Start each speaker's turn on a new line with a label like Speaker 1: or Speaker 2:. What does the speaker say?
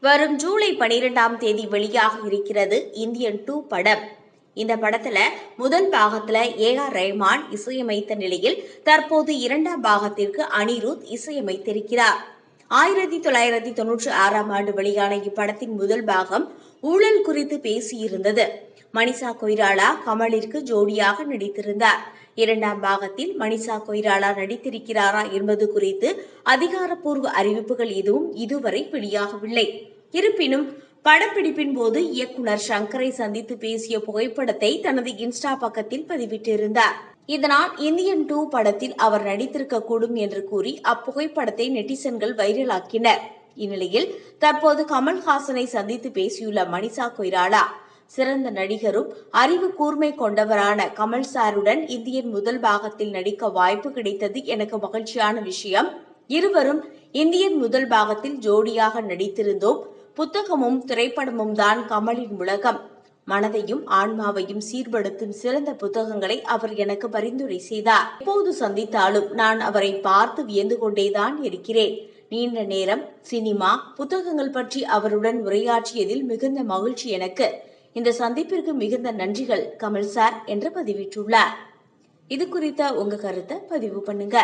Speaker 1: வரும் ஜூலை பனிரெண்டாம் தேதி வெளியாக இருக்கிறது இந்தியன் டூ படம். இந்த படத்துல முதல் பாகத்துல ஏ ஆர் ரஹ்மான் இசையமைத்த நிலையில் தற்போது இரண்டாம் பாகத்திற்கு அனிருத் இசையமைத்திருக்கிறார். ஆயிரத்தி தொள்ளாயிரத்தி தொன்னூற்றி ஆறாம் ஆண்டு வெளியான இப்படத்தின் முதல் பாகம் ஊழல் குறித்து பேசியிருந்தது. மணிஷா கொய்ராலா கமலிற்கு ஜோடியாக நடித்திருந்தார். இரண்டாம் பாகத்தில் மணிஷா கொய்ராலா நடித்திருக்கிறாரா என்பது குறித்து அதிகாரப்பூர்வ அறிவிப்புகள் எதுவும் இதுவரை வெளியாகவில்லை. இருப்பினும் படப்பிடிப்பின் போது இயக்குனர் சங்கரை சந்தித்து பேசிய புகைப்படத்தை தனது இன்ஸ்டா பக்கத்தில் பதிவிட்டிருந்தார். இதனால் இந்தியன் டூ படத்தில் அவர் நடித்திருக்க கூடும் என்று கூறி அப்புகைப்படத்தை நெட்டிசன்கள் வைரலாக்கினர். இந்நிலையில் தற்போது கமல்ஹாசனை சந்தித்து பேசியுள்ள மணிஷா கொய்ராலா சிறந்த நடிகரும் அறிவு கூர்மை கொண்டவரான கமல் சாருடன் இந்தியன் முதல் பாகத்தில் நடிக்க வாய்ப்பு கிடைத்தது எனக்கு மகிழ்ச்சியான விஷயம். இருவரும் இந்தியன் முதல் பாகத்தில் ஜோடியாக நடித்திருந்தோம். புத்தகமும் திரைப்படமும் தான் கமலின் உலகம். மனதையும் ஆன்மாவையும் சீர்படுத்தும் சிறந்த புத்தகங்களை அவர் எனக்கு பரிந்துரை செய்தார். எப்போது சந்தித்தாலும் நான் அவரை பார்த்து வியந்து கொண்டேதான் இருக்கிறேன். நீண்ட நேரம் சினிமா புத்தகங்கள் பற்றி அவருடன் உரையாற்றியதில் மிகுந்த மகிழ்ச்சி எனக்கு. இந்த சந்திப்பிற்கு மிகுந்த நன்றிகள் கமல் சார் என்று பதிவிட்டுள்ளார். இது குறித்த உங்க கருத்தை பதிவு பண்ணுங்க.